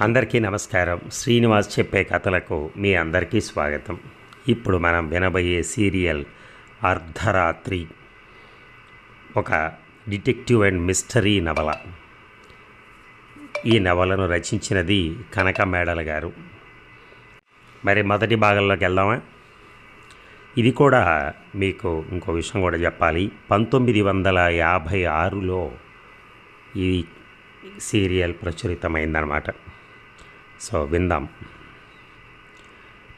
అందరికీ నమస్కారం. శ్రీనివాస్ చెప్పే కథలకు మీ అందరికీ స్వాగతం. ఇప్పుడు మనం వినబోయే సీరియల్ అర్ధరాత్రి ఒక డిటెక్టివ్ అండ్ మిస్టరీ నవల. ఈ నవలను రచించినది కనక మేడల గారు. మరి మొదటి భాగంలోకి వెళ్దామా? ఇది కూడా మీకు ఇంకో విషయం కూడా చెప్పాలి. పంతొమ్మిది వందల యాభై ఆరులో ఈ సీరియల్ ప్రచురితమైందనమాట సో విందాం.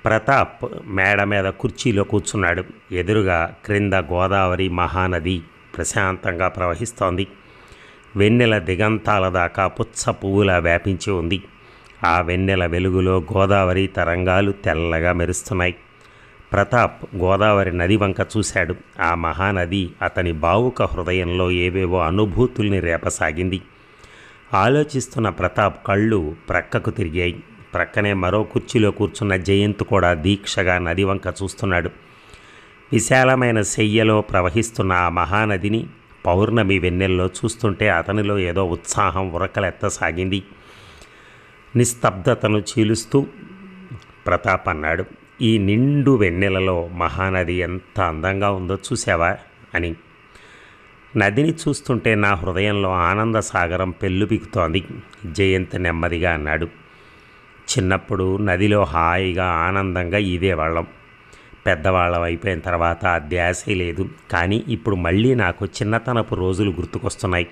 ప్రతాప్ మేడ మీద కుర్చీలో కూర్చున్నాడు. ఎదురుగా క్రింద గోదావరి మహానది ప్రశాంతంగా ప్రవహిస్తోంది. వెన్నెల దిగంతాల దాకా పుచ్చ పువ్వులా వ్యాపించి ఉంది. ఆ వెన్నెల వెలుగులో గోదావరి తరంగాలు తెల్లగా మెరుస్తున్నాయి. ప్రతాప్ గోదావరి నది వంక చూశాడు. ఆ మహానది అతని భావుక హృదయంలో ఏవేవో అనుభూతుల్ని రేపసాగింది. ఆలోచిస్తున్న ప్రతాప్ కళ్ళు ప్రక్కకు తిరిగాయి. ప్రక్కనే మరో కుర్చీలో కూర్చున్న జయంత్ కూడా దీక్షగా నది వంక చూస్తున్నాడు. విశాలమైన శయ్యలో ప్రవహిస్తున్న ఆ మహానదిని పౌర్ణమి వెన్నెల్లో చూస్తుంటే అతనిలో ఏదో ఉత్సాహం ఉరకలెత్తసాగింది. నిస్తబ్దతను చీలుస్తూ ప్రతాప్ అన్నాడు ఈ నిండు వెన్నెలలో మహానది ఎంత అందంగా ఉందో చూసావా అని. నదిని చూస్తుంటే నా హృదయంలో ఆనంద సాగరం పెళ్ళుపికుతోంది జయంత్ నెమ్మదిగా అన్నాడు. చిన్నప్పుడు నదిలో హాయిగా ఆనందంగా ఈదేవాళ్ళం పెద్దవాళ్ళం అయిపోయిన తర్వాత ధ్యాసే లేదు. కానీ ఇప్పుడు మళ్ళీ నాకు చిన్నతనపు రోజులు గుర్తుకొస్తున్నాయి.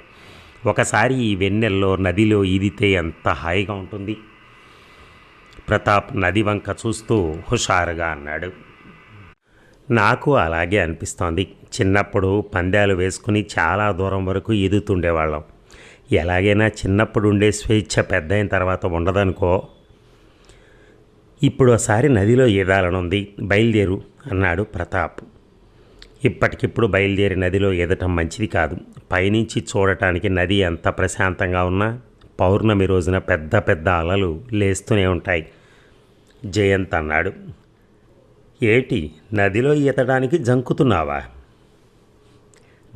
ఒకసారి ఈ వెన్నెల్లో నదిలో ఈదితే ఎంత హాయిగా ఉంటుంది. ప్రతాప్ నది వంక చూస్తూ హుషారుగా అన్నాడు. నాకు అలాగే అనిపిస్తోంది. చిన్నప్పుడు పందాలు వేసుకుని చాలా దూరం వరకు ఈదుతుండేవాళ్ళం ఎలాగైనా చిన్నప్పుడు ఉండే స్వేచ్ఛ పెద్ద అయిన తర్వాత ఉండదనుకో. ఇప్పుడు ఒకసారి నదిలో ఈదాలనుంది బయలుదేరు అన్నాడు ప్రతాప్. ఇప్పటికిప్పుడు బయలుదేరి నదిలో ఈదటం మంచిది కాదు. పైనుంచి చూడటానికి నది ఎంత ప్రశాంతంగా ఉన్నా పౌర్ణమి రోజున పెద్ద పెద్ద అలలు లేస్తూనే ఉంటాయి. జయంత్ అన్నాడు. ఏటి నదిలో ఈతడానికి జంకుతున్నావా?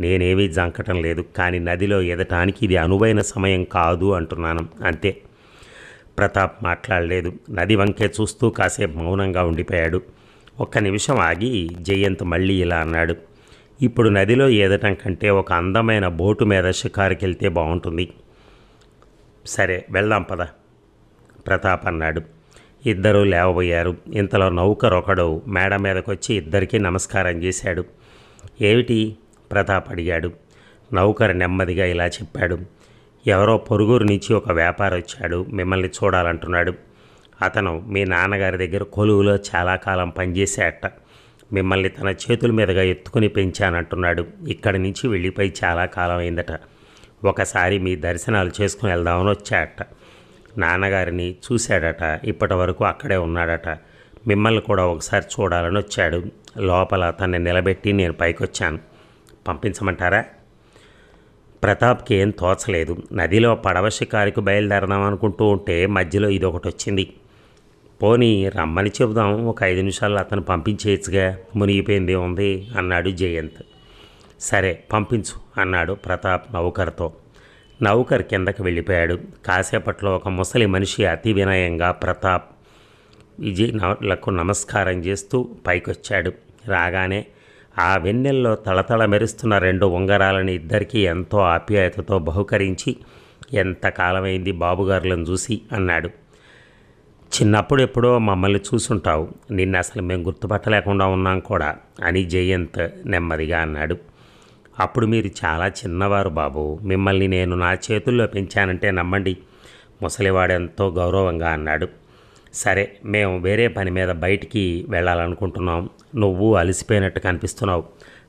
నేనేమీ జంకటం లేదు కానీ నదిలో ఈదటానికి ఇది అనువైన సమయం కాదు అంటున్నాను అంతే. ప్రతాప్ మాట్లాడలేదు. నది వంకే చూస్తూ కాసేపు మౌనంగా ఉండిపోయాడు. ఒక్క నిమిషం ఆగి జయంత్ మళ్ళీ ఇలా అన్నాడు. ఇప్పుడు నదిలో ఈదటం కంటే ఒక అందమైన బోటు మీద షికారుకి వెళ్తే బాగుంటుంది. సరే వెళ్దాం పద ప్రతాప్ అన్నాడు. ఇద్దరూ లేవబోయారు. ఇంతలో నౌకర్ ఒకడు మేడ మీదకొచ్చి ఇద్దరికీ నమస్కారం చేశాడు. ఏమిటి? ప్రతాప్ అడిగాడు. నౌకర్ నెమ్మదిగా ఇలా చెప్పాడు. ఎవరో పొరుగురు నుంచి ఒక వ్యాపారి వచ్చాడు. మిమ్మల్ని చూడాలంటున్నాడు. అతను మీ నాన్నగారి దగ్గర కొలువులో చాలా కాలం పనిచేసేట మిమ్మల్ని తన చేతుల మీదుగా ఎత్తుకుని పెంచానంటున్నాడు. ఇక్కడి నుంచి వెళ్ళిపోయి చాలా కాలం అయిందట. ఒకసారి మీ దర్శనాలు చేసుకుని వెళ్దామని వచ్చాట నాన్నగారిని చూశాడట. ఇప్పటి వరకు అక్కడే ఉన్నాడట. మిమ్మల్ని కూడా ఒకసారి చూడాలని వచ్చాడు. లోపల తన్ని నిలబెట్టి నేను పైకొచ్చాను. పంపించమంటారా? ప్రతాప్కి ఏం తోచలేదు. నదిలో పడవ షికారికి బయలుదేరదాం అనుకుంటూ ఉంటే మధ్యలో ఇది ఒకటి వచ్చింది. పోనీ రమ్మని చెబుదాం. ఒక ఐదు నిమిషాల్లో అతను పంపించేయచ్చుగా. మునిగిపోయింది ఉంది అన్నాడు జయంత్. సరే పంపించు అన్నాడు ప్రతాప్ నౌకర్తో. నౌకర్ కిందకి వెళ్ళిపోయాడు. కాసేపట్లో ఒక ముసలి మనిషి అతి వినయంగా ప్రతాప్ విజయ్లకు నమస్కారం చేస్తూ పైకొచ్చాడు. రాగానే ఆ వెన్నెల్లో తళతళ మెరుస్తున్న రెండు ఉంగరాలని ఇద్దరికీ ఎంతో ఆప్యాయతతో బహుకరించి ఎంతకాలమైంది బాబుగారులను చూసి? అన్నాడు. చిన్నప్పుడు ఎప్పుడో మమ్మల్ని చూసుంటావు. నిన్న అసలు మేము గుర్తుపట్టలేకుండా ఉన్నాం కూడా అని జయంత్ నెమ్మదిగా అన్నాడు. అప్పుడు మీరు చాలా చిన్నవారు బాబు. మిమ్మల్ని నేను నా చేతుల్లో పెంచానంటే నమ్మండి. ముసలివాడెంతో గౌరవంగా అన్నాడు. సరే మేము వేరే పని మీద బయటికి వెళ్ళాలనుకుంటున్నాం. నువ్వు అలసిపోయినట్టు కనిపిస్తున్నావు.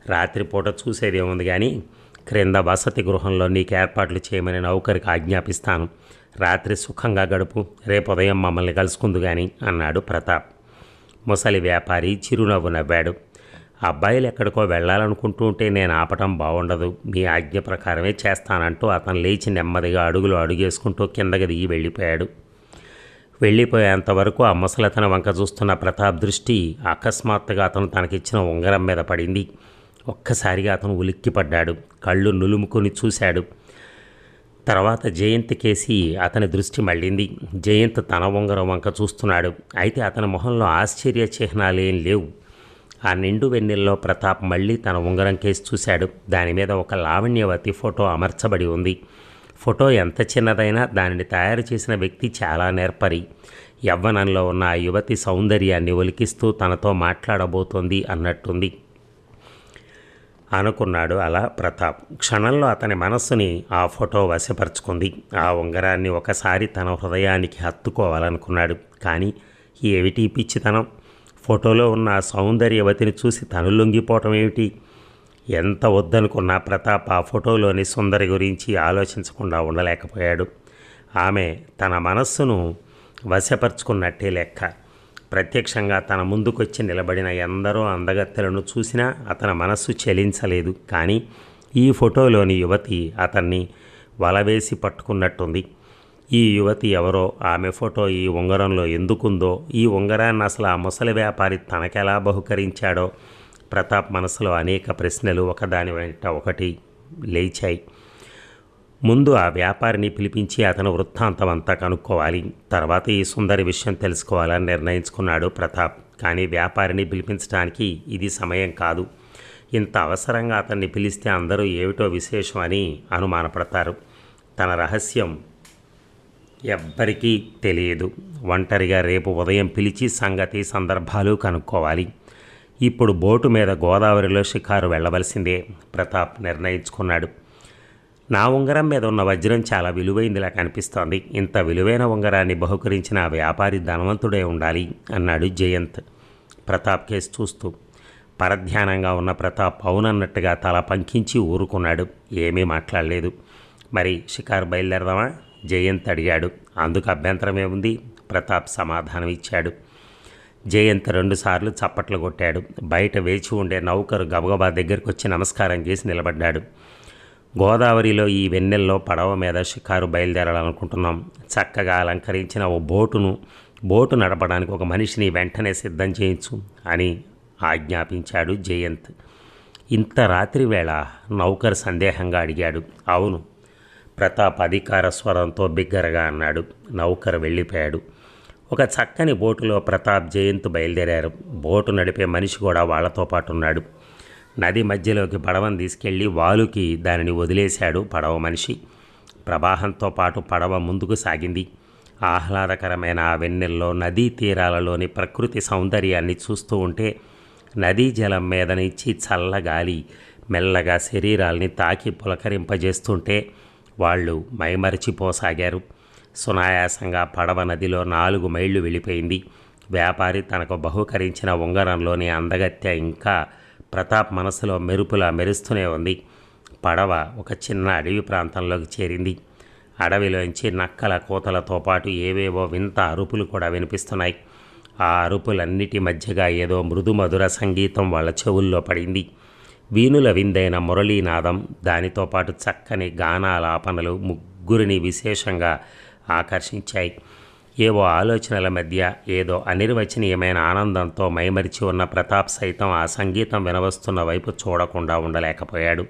రాత్రిపూట చూసేది ఏముంది కానీ క్రింద వసతి గృహంలో నీకు ఏర్పాట్లు చేయమని నౌకరికి ఆజ్ఞాపిస్తాను. రాత్రి సుఖంగా గడుపు రేపు ఉదయం మమ్మల్ని కలుసుకుందు కానీ అన్నాడు ప్రతాప్. ముసలి వ్యాపారి చిరునవ్వు నవ్వాడు. అబ్బాయిలు ఎక్కడికో వెళ్ళాలనుకుంటూ ఉంటే నేను ఆపటం బాగుండదు. మీ ఆజ్ఞ ప్రకారమే చేస్తానంటూ అతను లేచి నెమ్మదిగా అడుగులు అడుగేసుకుంటూ కిందకి దిగి వెళ్ళిపోయాడు. వెళ్ళిపోయేంతవరకు ఆ ముసలతన వంక చూస్తున్న ప్రతాప్ దృష్టి అకస్మాత్తుగా అతను తనకిచ్చిన ఉంగరం మీద పడింది. ఒక్కసారిగా అతను ఉలిక్కిపడ్డాడు. కళ్ళు నులుముకొని చూశాడు. తర్వాత జయంత్ కేసి అతని దృష్టి మళ్ళింది. జయంత్ తన ఉంగరం వంక చూస్తున్నాడు. అయితే అతని మొహంలో ఆశ్చర్య చిహ్నాలేం లేవు. ఆ నిండు వెన్నెల్లో ప్రతాప్ మళ్ళీ తన ఉంగరం కేసి చూశాడు. దాని మీద ఒక లావణ్యవతి ఫోటో అమర్చబడి ఉంది. ఫోటో ఎంత చిన్నదైనా దానిని తయారు చేసిన వ్యక్తి చాలా నేర్పరి. యవ్వనంలో ఉన్న ఆ యువతి సౌందర్యాన్ని ఒలికిస్తూ తనతో మాట్లాడబోతోంది అన్నట్టుంది. అనుకున్నాడు అలా ప్రతాప్. క్షణంలో అతని మనస్సుని ఆ ఫోటో వశపరుచుకుంది. ఆ ఉంగరాన్ని ఒకసారి తన హృదయానికి హత్తుకోవాలనుకున్నాడు. కానీ ఏమిటి పిచ్చితనం? ఫోటోలో ఉన్న ఆ సౌందర్యవతిని చూసి తను లొంగిపోవటం ఏమిటి? ఎంత వద్దనుకున్నా ప్రతాప్ ఆ ఫోటోలోని సుందరి గురించి ఆలోచించకుండా ఉండలేకపోయాడు. ఆమె తన మనస్సును వశపరుచుకున్నట్టే లెక్క. ప్రత్యక్షంగా తన ముందుకొచ్చి నిలబడిన ఎందరో అందగత్తెలను చూసినా అతని మనస్సు చలించలేదు. కానీ ఈ ఫోటోలోని యువతి అతన్ని వలవేసి పట్టుకున్నట్టుంది. ఈ యువతి ఎవరో? ఆమె ఫోటో ఈ ఉంగరంలో ఎందుకుందో? ఈ ఉంగరాన్ని అసలు ఆ ముసలి వ్యాపారి తనకెలా బహుకరించాడో? ప్రతాప్ మనసులో అనేక ప్రశ్నలు ఒకదాని వెంట ఒకటి లేచాయి. ముందు ఆ వ్యాపారిని పిలిపించి అతను వృత్తాంతం అంతా కనుక్కోవాలి. తర్వాత ఈ సుందరి విషయం తెలుసుకోవాలని నిర్ణయించుకున్నాడు ప్రతాప్. కానీ వ్యాపారిని పిలిపించడానికి ఇది సమయం కాదు. ఇంత అవసరంగా అతన్ని పిలిస్తే అందరూ ఏమిటో విశేషం అని అనుమానపడతారు. తన రహస్యం ఎవ్వరికీ తెలియదు. ఒంటరిగా రేపు ఉదయం పిలిచి సంగతి సందర్భాలు కనుక్కోవాలి. ఇప్పుడు బోటు మీద గోదావరిలో షికారు వెళ్ళవలసిందే ప్రతాప్ నిర్ణయించుకున్నాడు. నా ఉంగరం మీద ఉన్న వజ్రం చాలా విలువైందిలా కనిపిస్తోంది. ఇంత విలువైన ఉంగరాన్ని బహుకరించిన ఆ వ్యాపారి ధనవంతుడే ఉండాలి అన్నాడు జయంత్. ప్రతాప్ కేసు చూస్తూ పరధ్యానంగా ఉన్న ప్రతాప్ అవునన్నట్టుగా తల పంకించి ఊరుకున్నాడు. ఏమీ మాట్లాడలేదు. మరి షికారు బయలుదేరదామా? జయంత్ అడిగాడు. అందుకు అభ్యంతరమేముంది ప్రతాప్ సమాధానం ఇచ్చాడు. జయంత్ రెండుసార్లు చప్పట్లు కొట్టాడు. బయట వేచి ఉండే నౌకరు గబగబా దగ్గరికి వచ్చి నమస్కారం చేసి నిలబడ్డాడు. గోదావరిలో ఈ వెన్నెల్లో పడవ మీద షికారు బయలుదేరాలనుకుంటున్నాం. చక్కగా అలంకరించిన ఓ బోటును బోటు నడపడానికి ఒక మనిషిని వెంటనే సిద్ధం చేయించు అని ఆజ్ఞాపించాడు జయంత్. ఇంత రాత్రి వేళ నౌకర్ సందేహంగా అడిగాడు. అవును ప్రతాప్ అధికార స్వరంతో బిగ్గరగా అన్నాడు. నౌకర్ వెళ్ళిపోయాడు. ఒక చక్కని బోటులో ప్రతాప్ జయంత్ బయలుదేరారు. బోటు నడిపే మనిషి కూడా వాళ్ళతో పాటు ఉన్నాడు. నది మధ్యలోకి పడవను తీసుకెళ్ళి వాలుకి దానిని వదిలేశాడు పడవ మనిషి. ప్రవాహంతో పాటు పడవ ముందుకు సాగింది. ఆహ్లాదకరమైన ఆ వెన్నెల్లో నదీ తీరాలలోని ప్రకృతి సౌందర్యాన్ని చూస్తూ ఉంటే నదీ జలం మీద నుంచి చల్లగాలి మెల్లగా శరీరాల్ని తాకి పులకరింపజేస్తుంటే వాళ్ళు మైమరిచిపోసాగారు. సునాయాసంగా పడవ నదిలో నాలుగు మైళ్ళు వెళ్ళిపోయింది. వ్యాపారి తనకు బహుకరించిన ఉంగరంలోని అందగత్య ఇంకా ప్రతాప్ మనసులో మెరుపులా మెరుస్తూనే ఉంది. పడవ ఒక చిన్న అడవి ప్రాంతంలోకి చేరింది. అడవిలోంచి నక్కల కోతలతో పాటు ఏవేవో వింత అరుపులు కూడా వినిపిస్తున్నాయి. ఆ అరుపులన్నిటి మధ్యగా ఏదో మృదుమధుర సంగీతం వాళ్ళ చెవుల్లో పడింది. వీణుల విందైన మురళీనాదం దానితో పాటు చక్కని గానాలాపనలు ముగ్గురిని విశేషంగా ఆకర్షించాయి. ఏవో ఆలోచనల మధ్య ఏదో అనిర్వచనీయమైన ఆనందంతో మైమరిచి ఉన్న ప్రతాప్ సైతం ఆ సంగీతం వినవస్తున్న వైపు చూడకుండా ఉండలేకపోయాడు.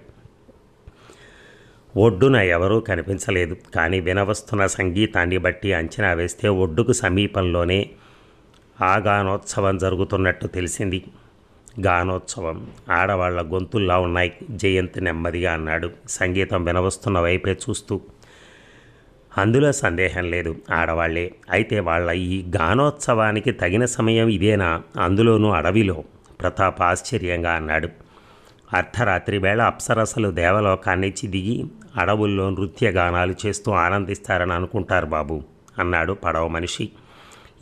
ఒడ్డున ఎవరూ కనిపించలేదు. కానీ వినవస్తున్న సంగీతాన్ని బట్టి అంచనా వేస్తే ఒడ్డుకు సమీపంలోనే ఆ గానోత్సవం జరుగుతున్నట్టు తెలిసింది. గానోత్సవం. ఆడవాళ్ళ గొంతుల్లా ఉన్నాయి. జయంత్ నెమ్మదిగా అన్నాడు. సంగీతం వినవస్తున్న వైపే చూస్తూ. అందులో సందేహం లేదు. ఆడవాళ్ళే. అయితే వాళ్ళ ఈ గానోత్సవానికి తగిన సమయం ఇదేనా? అందులోనూ అడవిలో. ప్రతాప్ ఆశ్చర్యంగా అన్నాడు. అర్ధరాత్రి వేళ అప్సరసలు దేవలోకాన్నిచ్చి దిగి అడవుల్లో నృత్య గానాలు చేస్తూ ఆనందిస్తారని అనుకుంటారు బాబు అన్నాడు పడవ మనిషి.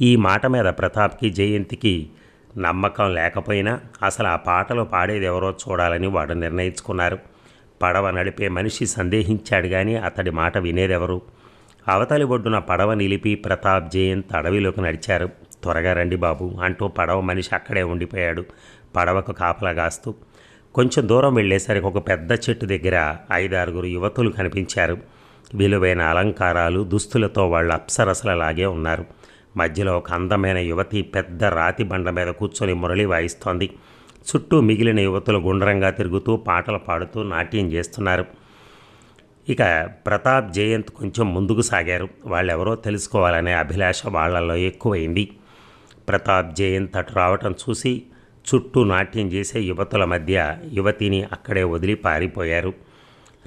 ఈ మాట మీద ప్రతాప్కి జయంతికి నమ్మకం లేకపోయినా అసలు ఆ పాటలు పాడేది ఎవరో చూడాలని వాడు నిర్ణయించుకున్నారు. పడవ నడిపే మనిషి సందేహించాడు కానీ అతడి మాట వినేదెవరు? అవతలి ఒడ్డున పడవ నిలిపి ప్రతాప్ జయంత్ అడవిలోకి నడిచారు. త్వరగా రండి బాబు అంటూ పడవ మనిషి అక్కడే ఉండిపోయాడు. పడవకు కాపలా కాస్తూ కొంచెం దూరం వెళ్ళేసరికి ఒక పెద్ద చెట్టు దగ్గర ఐదారుగురు యువతులు కనిపించారు. విలువైన అలంకారాలు దుస్తులతో వాళ్ళ అప్సరసలలాగే ఉన్నారు. మధ్యలో ఒక అందమైన యువతి పెద్ద రాతి బండ మీద కూర్చొని మురళి వాయిస్తోంది. చుట్టూ మిగిలిన యువతులు గుండ్రంగా తిరుగుతూ పాటలు పాడుతూ నాట్యం చేస్తున్నారు. ఇక ప్రతాప్ జయంత్ కొంచెం ముందుకు సాగారు. వాళ్ళెవరో తెలుసుకోవాలనే అభిలాష వాళ్ళలో ఎక్కువైంది. ప్రతాప్ జయంత్ అటు రావటం చూసి చుట్టూ నాట్యం చేసే యువతుల మధ్య యువతిని అక్కడే వదిలి పారిపోయారు.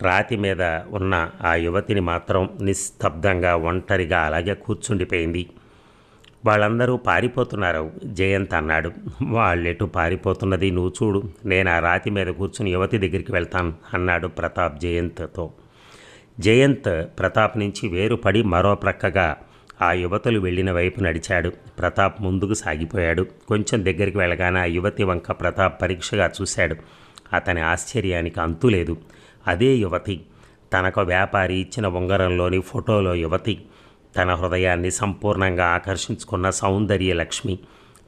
రాతి మీద ఉన్న ఆ యువతిని మాత్రం నిస్తబ్దంగా ఒంటరిగా అలాగే కూర్చుండిపోయింది. వాళ్ళందరూ పారిపోతున్నారు. జయంత్ అన్నాడు. వాళ్ళెటు పారిపోతున్నది నువ్వు చూడు. నేను ఆ రాతి మీద కూర్చుని యువతి దగ్గరికి వెళ్తాను అన్నాడు ప్రతాప్ జయంత్తో. జయంత్ ప్రతాప్ నుంచి వేరుపడి మరో ప్రక్కగా ఆ యువతులు వెళ్ళిన వైపు నడిచాడు. ప్రతాప్ ముందుకు సాగిపోయాడు. కొంచెం దగ్గరికి వెళ్ళగానే ఆ యువతి వంక ప్రతాప్ పరీక్షగా చూశాడు. అతని ఆశ్చర్యానికి అంతులేదు. అదే యువతి. తనకు వ్యాపారి ఇచ్చిన ఉంగరంలోని ఫోటోలో యువతి తన హృదయాన్ని సంపూర్ణంగా ఆకర్షించుకున్న సౌందర్య లక్ష్మి.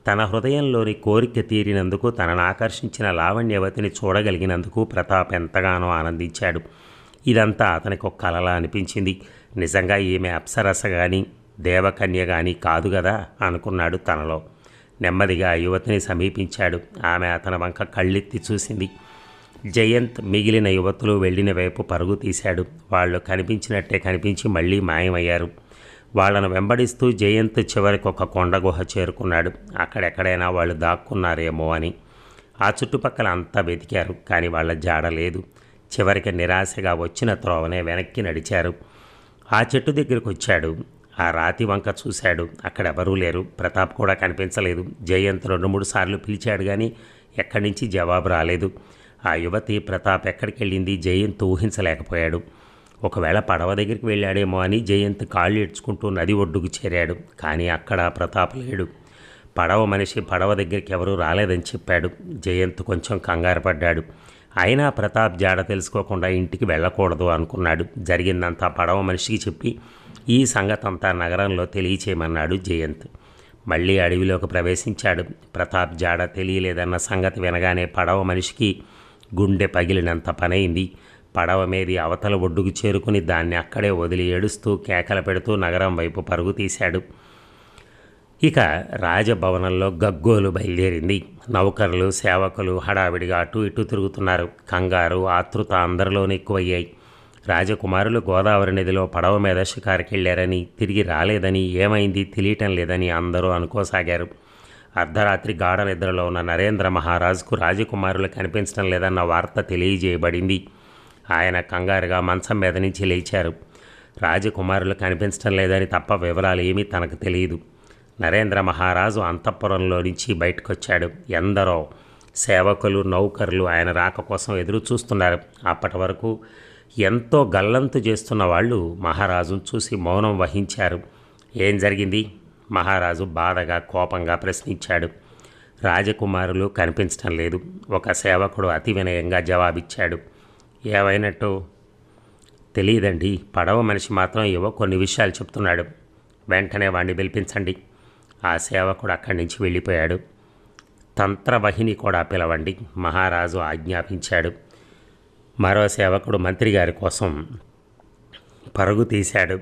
తన హృదయంలోని కోరిక తీరినందుకు తనను ఆకర్షించిన లావణ్యవతిని చూడగలిగినందుకు ప్రతాప్ ఎంతగానో ఆనందించాడు. ఇదంతా అతనికి ఒక కలలా అనిపించింది. నిజంగా ఈమె అప్సరస కానీ దేవకన్య కానీ కాదు కదా అనుకున్నాడు తనలో. నెమ్మదిగా ఆ యువతిని సమీపించాడు. ఆమె అతని వంక కళ్ళెత్తి చూసింది. జయంత్ మిగిలిన యువతులు వెళ్ళిన వైపు పరుగు తీశాడు. వాళ్ళు కనిపించినట్టే కనిపించి మళ్ళీ మాయమయ్యారు. వాళ్ళను వెంబడిస్తూ జయంత్ చివరికి ఒక కొండ గుహ చేరుకున్నాడు. అక్కడెక్కడైనా వాళ్ళు దాక్కున్నారేమో అని. ఆ చుట్టుపక్కల అంతా వెతికారు కానీ వాళ్ళ జాడ లేదు. చివరికి నిరాశగా వచ్చిన త్రోవనే వెనక్కి నడిచారు. ఆ చెట్టు దగ్గరికి వచ్చాడు. ఆ రాతి వంక చూశాడు. అక్కడ ఎవరూ లేరు. ప్రతాప్ కూడా కనిపించలేదు. జయంత్ రెండు మూడు సార్లు పిలిచాడు కానీ ఎక్కడి నుంచి జవాబు రాలేదు. ఆ యువతి ప్రతాప్ ఎక్కడికి వెళ్ళింది జయంత్ ఊహించలేకపోయాడు. ఒకవేళ పడవ దగ్గరికి వెళ్ళాడేమో అని జయంత్ కాళ్ళు ఇడ్చుకుంటూ నది ఒడ్డుకు చేరాడు. కానీ అక్కడ ప్రతాప్ లేడు. పడవ మనిషి పడవ దగ్గరికి ఎవరూ రాలేదని చెప్పాడు. జయంత్ కొంచెం కంగారు పడ్డాడు. అయినా ప్రతాప్ జాడ తెలుసుకోకుండా ఇంటికి వెళ్ళకూడదు అనుకున్నాడు. జరిగిందంతా పడవ మనిషికి చెప్పి ఈ సంగతంతా నగరంలో తెలియచేయమన్నాడు జయంత్. మళ్ళీ అడవిలోకి ప్రవేశించాడు. ప్రతాప్ జాడ తెలియలేదన్న సంగతి వినగానే పడవ మనిషికి గుండె పగిలినంత పనైంది. పడవ మీది అవతల ఒడ్డుకు చేరుకుని దాన్ని అక్కడే వదిలి ఏడుస్తూ కేకలు పెడుతూ నగరం వైపు పరుగు తీశాడు. ఇక రాజభవనంలో గగ్గోలు బయలుదేరింది. నౌకర్లు సేవకులు హడావిడిగా అటు ఇటు తిరుగుతున్నారు. కంగారు ఆతృత అందరిలోనూ ఎక్కువయ్యాయి. రాజకుమారులు గోదావరి నదిలో పడవ మీద షికారికెళ్ళారని తిరిగి రాలేదని ఏమైంది తెలియటం లేదని అందరూ అనుకోసాగారు. అర్ధరాత్రి గాఢ నిద్రలో ఉన్న నరేంద్ర మహారాజుకు రాజకుమారులు కనిపించడం లేదన్న వార్త తెలియజేయబడింది. ఆయన కంగారుగా మంచం మీద నుంచి లేచారు. రాజకుమారులు కనిపించడం లేదని తప్ప వివరాలు ఏమీ తనకు తెలియదు. నరేంద్ర మహారాజు అంతఃపురంలో నుంచి బయటకొచ్చాడు. ఎందరో సేవకులు నౌకర్లు ఆయన రాక కోసం ఎదురు చూస్తున్నారు. అప్పటి వరకు ఎంతో గల్లంతు చేస్తున్న వాళ్ళు మహారాజును చూసి మౌనం వహించారు. ఏం జరిగింది? మహారాజు బాధగా కోపంగా ప్రశ్నించాడు. రాజకుమారులు కనిపించడం లేదు. ఒక సేవకుడు అతి వినయంగా జవాబిచ్చాడు. ఏవైనట్టు తెలియదండి. పడవ మనిషి మాత్రం ఏవో కొన్ని విషయాలు చెప్తున్నాడు. వెంటనే వాడిని పిలిపించండి. ఆ సేవకుడు అక్కడి నుంచి వెళ్ళిపోయాడు. తంత్రవహిని కూడా పిలవండి. మహారాజు ఆజ్ఞాపించాడు. మరో సేవకుడు మంత్రి గారి కోసం పరుగు తీశాడు.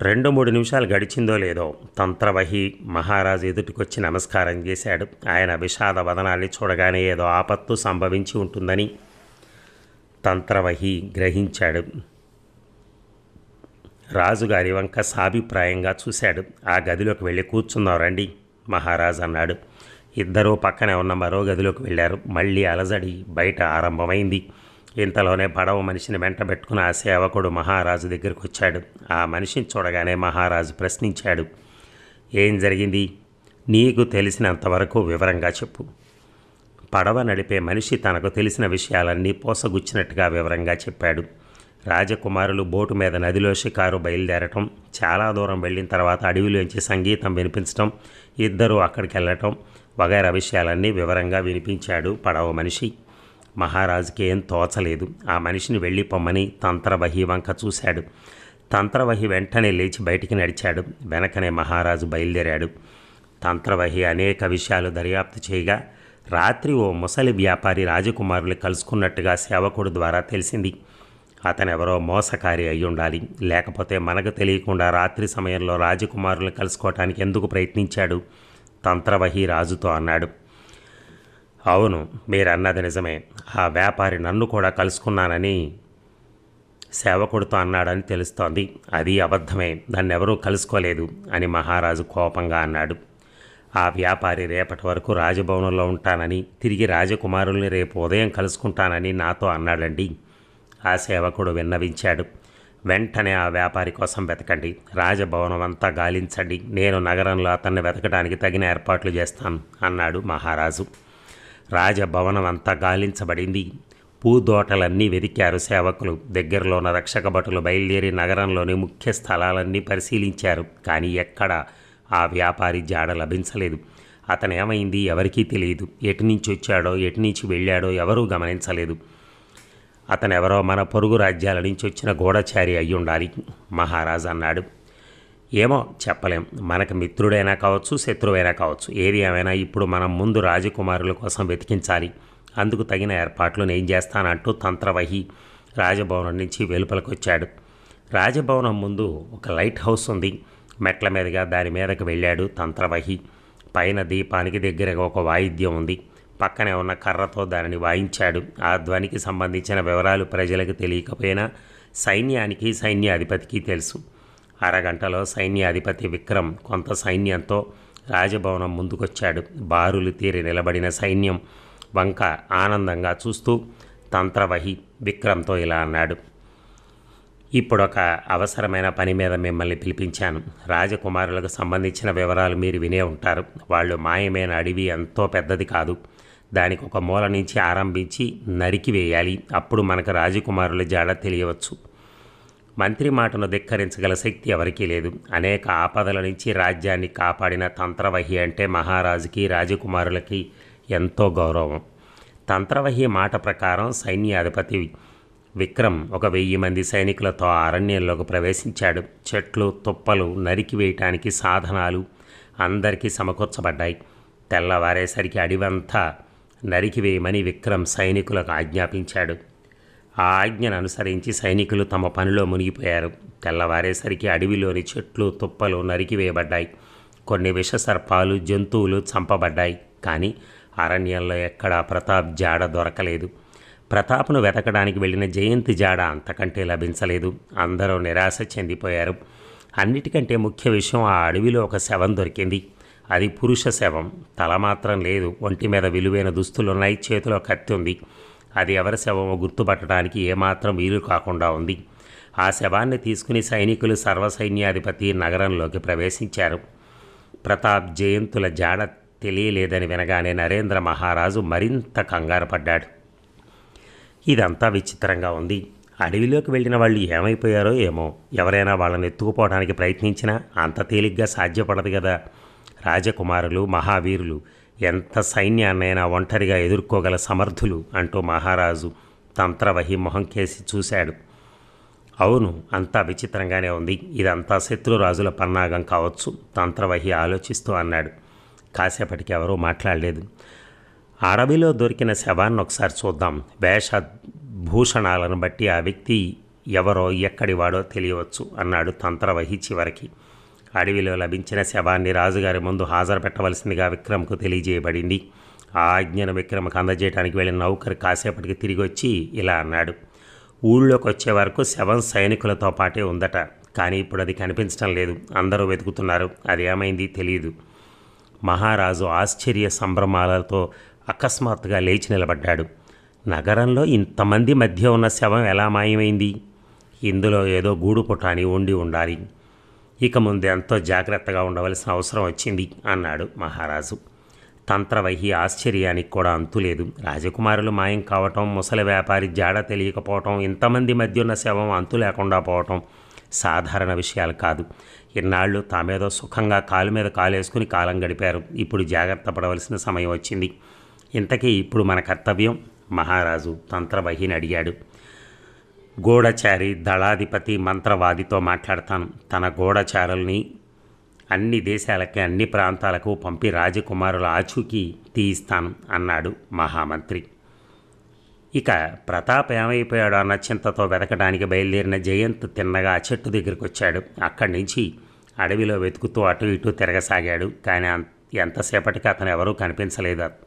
రెండు మూడు నిమిషాలు గడిచిందో లేదో తంత్రవహి మహారాజు ఎదుటికొచ్చి నమస్కారం చేశాడు. ఆయన విషాద వదనాన్ని చూడగానే ఏదో ఆపత్తు సంభవించి ఉంటుందని తంత్రవహి గ్రహించాడు. రాజుగారి వంక సాభిప్రాయంగా చూశాడు. ఆ గదిలోకి వెళ్ళి కూర్చున్నావు రండి మహారాజ్ అన్నాడు. ఇద్దరూ పక్కనే ఉన్న మరో గదిలోకి వెళ్ళారు. మళ్ళీ అలజడి బయట ఆరంభమైంది. ఇంతలోనే పడవ మనిషిని వెంట పెట్టుకుని ఆ సేవకుడు మహారాజు దగ్గరికి వచ్చాడు. ఆ మనిషిని చూడగానే మహారాజు ప్రశ్నించాడు. ఏం జరిగింది? నీకు తెలిసినంతవరకు వివరంగా చెప్పు. పడవ నడిపే మనిషి తనకు తెలిసిన విషయాలన్నీ పోసగుచ్చినట్టుగా వివరంగా చెప్పాడు. రాజకుమారులు బోటు మీద నదిలో షికారు బయలుదేరటం చాలా దూరం వెళ్ళిన తర్వాత అడవిలోంచి సంగీతం వినిపించటం ఇద్దరూ అక్కడికి వెళ్ళటం వగైరా విషయాలన్నీ వివరంగా వినిపించాడు పడవ మనిషి. మహారాజుకి ఏం తోచలేదు. ఆ మనిషిని వెళ్ళి పొమ్మని తంత్రవహి వంక చూశాడు. తంత్రవహి వెంటనే లేచి బయటికి నడిచాడు. వెనకనే మహారాజు బయలుదేరాడు. తంత్రవహి అనేక విషయాలు దర్యాప్తు చేయగా రాత్రి ఓ ముసలి వ్యాపారి రాజకుమారులు కలుసుకున్నట్టుగా సేవకుడు ద్వారా తెలిసింది. అతనెవరో మోసకారి అయి ఉండాలి. లేకపోతే మనకు తెలియకుండా రాత్రి సమయంలో రాజకుమారులు కలుసుకోవటానికి ఎందుకు ప్రయత్నించాడు? తంత్రవహి రాజుతో అన్నాడు. అవును మీరన్నది నిజమే. ఆ వ్యాపారి నన్ను కూడా కలుసుకున్నానని సేవకుడితో అన్నాడని తెలుస్తోంది. అది అబద్ధమే. నన్నెవరూ కలుసుకోలేదు అని మహారాజు కోపంగా అన్నాడు. ఆ వ్యాపారి రేపటి వరకు రాజభవనంలో ఉంటానని తిరిగి రాజకుమారుల్ని రేపు ఉదయం కలుసుకుంటానని నాతో అన్నాడండి. ఆ సేవకుడు విన్నవించాడు. వెంటనే ఆ వ్యాపారి కోసం వెతకండి. రాజభవనం అంతా గాలించండి. నేను నగరంలో అతన్ని వెతకడానికి తగిన ఏర్పాట్లు చేస్తాను అన్నాడు మహారాజు. రాజభవనం అంతా గాలించబడింది. పూదోటలన్నీ వెతికారు సేవకులు. దగ్గరలో ఉన్న రక్షక భటులు బయలుదేరి నగరంలోని ముఖ్య స్థలాలన్నీ పరిశీలించారు. కానీ ఎక్కడ ఆ వ్యాపారి జాడ లభించలేదు. అతనేమైంది ఎవరికీ తెలియదు. ఎటు నుంచి వచ్చాడో ఎటు నుంచి వెళ్ళాడో ఎవరూ గమనించలేదు. అతనెవరో మన పొరుగు రాజ్యాల నుంచి వచ్చిన గూఢచారి అయి ఉండాలి మహారాజు అన్నాడు. ఏమో చెప్పలేం. మనకు మిత్రుడైనా కావచ్చు శత్రువైనా కావచ్చు. ఏది ఏమైనా ఇప్పుడు మనం ముందు రాజకుమారుల కోసం వెతికించాలి. అందుకు తగిన ఏర్పాట్లు నేను చేస్తానంటూ తంత్రవహి రాజభవనం నుంచి వెలుపలకొచ్చాడు. రాజభవనం ముందు ఒక లైట్ హౌస్ ఉంది. మెట్ల మీదుగా దాని మీదకు వెళ్ళాడు తంత్రవహి. పైన దీపానికి దగ్గరగా ఒక వాయిద్యం ఉంది. పక్కనే ఉన్న కర్రతో దానిని వాయించాడు. ఆ ధ్వనికి సంబంధించిన వివరాలు ప్రజలకు తెలియకపోయినా సైన్యానికి సైన్యాధిపతికి తెలుసు. అరగంటలో సైన్యాధిపతి విక్రమ్ కొంత సైన్యంతో రాజభవనం ముందుకొచ్చాడు. బారులు తీరి నిలబడిన సైన్యం వంక ఆనందంగా చూస్తూ తంత్రవహి విక్రమ్తో ఇలా అన్నాడు. ఇప్పుడొక అవసరమైన పని మీద మిమ్మల్ని పిలిపించాను. రాజకుమారులకు సంబంధించిన వివరాలు మీరు వినే ఉంటారు. వాళ్ళు మాయమైన అడవి ఎంతో పెద్దది కాదు. దానికి ఒక మూల నుంచి ఆరంభించి నరికి వేయాలి. అప్పుడు మనకు రాజకుమారుల జాడ తెలియవచ్చు. మంత్రి మాటను ధిక్కరించగల శక్తి ఎవరికీ లేదు. అనేక ఆపదల నుంచి రాజ్యాన్ని కాపాడిన తంత్రవహి అంటే మహారాజుకి రాజకుమారులకి ఎంతో గౌరవం. తంత్రవహి మాట ప్రకారం సైన్యాధిపతి విక్రమ్ ఒక వెయ్యి మంది సైనికులతో అరణ్యంలోకి ప్రవేశించాడు. చెట్లు తుప్పలు నరికి వేయటానికి సాధనాలు అందరికీ సమకూర్చబడ్డాయి. తెల్లవారేసరికి అడివంతా నరికివేయమని విక్రమ్ సైనికులకు ఆజ్ఞాపించాడు. ఆ ఆజ్ఞను అనుసరించి సైనికులు తమ పనిలో మునిగిపోయారు. తెల్లవారేసరికి అడవిలోని చెట్లు తుప్పలు నరికివేయబడ్డాయి కొన్ని విషసర్పాలు జంతువులు చంపబడ్డాయి. కానీ అరణ్యంలో ఎక్కడా ప్రతాప్ జాడ దొరకలేదు. ప్రతాప్ను వెతకడానికి వెళ్ళిన జయంతి జాడ అంతకంటే లభించలేదు. అందరూ నిరాశ చెందిపోయారు. అన్నిటికంటే ముఖ్య విషయం ఆ అడవిలో ఒక శవం దొరికింది. అది పురుష శవం. తల మాత్రం లేదు. ఒంటి మీద విలువైన దుస్తులున్నాయి. చేతిలో కత్తి ఉంది. అది ఎవరి శవమో గుర్తుపట్టడానికి ఏమాత్రం వీలు కాకుండా ఉంది. ఆ శవాన్ని తీసుకుని సైనికులు సర్వసైన్యాధిపతి నగరంలోకి ప్రవేశించారు. ప్రతాప్ జయంతుల జాడ తెలియలేదని వినగానే నరేంద్ర మహారాజు మరింత కంగారు పడ్డాడు ఇదంతా విచిత్రంగా ఉంది. అడవిలోకి వెళ్ళిన వాళ్ళు ఏమైపోయారో ఏమో. ఎవరైనా వాళ్ళని ఎత్తుకుపోవడానికి ప్రయత్నించినా అంత తేలిగ్గా సాధ్యపడదు కదా రాజకుమారులు మహావీరులు ఎంత సైన్యాన్నైనా ఒంటరిగా ఎదుర్కోగల సమర్థులు అంటూ మహారాజు తంత్రవహి మొహం కేసి చూశాడు. అవును అంతా విచిత్రంగానే ఉంది. ఇదంతా శత్రురాజుల పన్నాగం కావచ్చు తంత్రవహి ఆలోచిస్తూ అన్నాడు. కాసేపటికి ఎవరూ మాట్లాడలేదు. అరవిలో దొరికిన శవాన్ని ఒకసారి చూద్దాం. వేష భూషణాలను బట్టి ఆ వ్యక్తి ఎవరో ఎక్కడివాడో తెలియవచ్చు అన్నాడు తంత్రవహి చివరికి. అడవిలో లభించిన శవాన్ని రాజుగారి ముందు హాజరు పెట్టవలసిందిగా విక్రమ్కు తెలియజేయబడింది. ఆ ఆజ్ఞను విక్రమ్కు అందజేయడానికి వెళ్ళిన నౌకరు కాసేపటికి తిరిగి వచ్చి ఇలా అన్నాడు. ఊళ్ళోకి వచ్చే వరకు శవం సైనికులతో పాటే ఉందట కానీ ఇప్పుడు అది కనిపించడం లేదు. అందరూ వెతుకుతున్నారు. అది ఏమైంది తెలియదు మహారాజు ఆశ్చర్య సంభ్రమాలతో అకస్మాత్తుగా లేచి నిలబడ్డాడు. నగరంలో ఇంతమంది మధ్య ఉన్న శవం ఎలా మాయమైంది? ఇందులో ఏదో గూడు పుటాని ఉండి ఉండాలి. ఇక ముందు ఎంతో జాగ్రత్తగా ఉండవలసిన అవసరం వచ్చింది అన్నాడు మహారాజు. తంత్రవహి ఆశ్చర్యానికి కూడా అంతులేదు రాజకుమారులు మాయం కావటం ముసలి వ్యాపారి జాడ తెలియకపోవటం ఇంతమంది మధ్య ఉన్న శవం అంతు లేకుండా పోవటం సాధారణ విషయాలు కాదు. ఇన్నాళ్ళు తామేదో సుఖంగా కాలు మీద కాలేసుకుని కాలం గడిపారు. ఇప్పుడు జాగ్రత్త పడవలసిన సమయం వచ్చింది. ఇంతకీ ఇప్పుడు మన కర్తవ్యం? మహారాజు తంత్రవహిని అడిగాడు. గూఢచారి దళాధిపతి మంత్రవాదితో మాట్లాడతాను. తన గూఢచారుల్ని అన్ని దేశాలకి అన్ని ప్రాంతాలకు పంపి రాజకుమారుల ఆచూకీ తీయిస్తాను అన్నాడు మహామంత్రి. ఇక ప్రతాప్ ఏమైపోయాడో అన్న చింతతో వెతకడానికి బయలుదేరిన జయంత్ తిన్నగా చెట్టు దగ్గరికి వచ్చాడు అక్కడి నుంచి అడవిలో వెతుకుతూ అటు ఇటు తిరగసాగాడు. కానీ ఎంతసేపటికి అతను ఎవరూ కనిపించలేదు.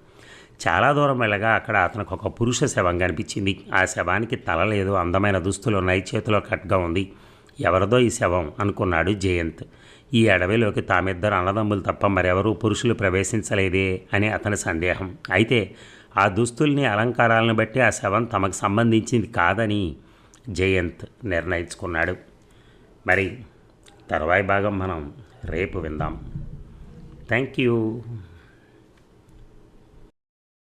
చాలా దూరం వెళ్ళగా అక్కడ అతనికి ఒక పురుష శవం కనిపించింది. ఆ శవానికి తల లేదు అందమైన దుస్తులు ఉన్నాయి చేతిలో కట్గా ఉంది. ఎవరిదో ఈ శవం అనుకున్నాడు జయంత్. ఈ అడవిలోకి తామిద్దరు అన్నదమ్ములు తప్ప మరెవరూ పురుషులు ప్రవేశించలేదే అని అతని సందేహం. అయితే ఆ దుస్తుల్ని అలంకారాలను బట్టి ఆ శవం తమకు సంబంధించింది కాదని జయంత్ నిర్ణయించుకున్నాడు. మరి తర్వాయి భాగం మనం రేపు విందాం. Thank you.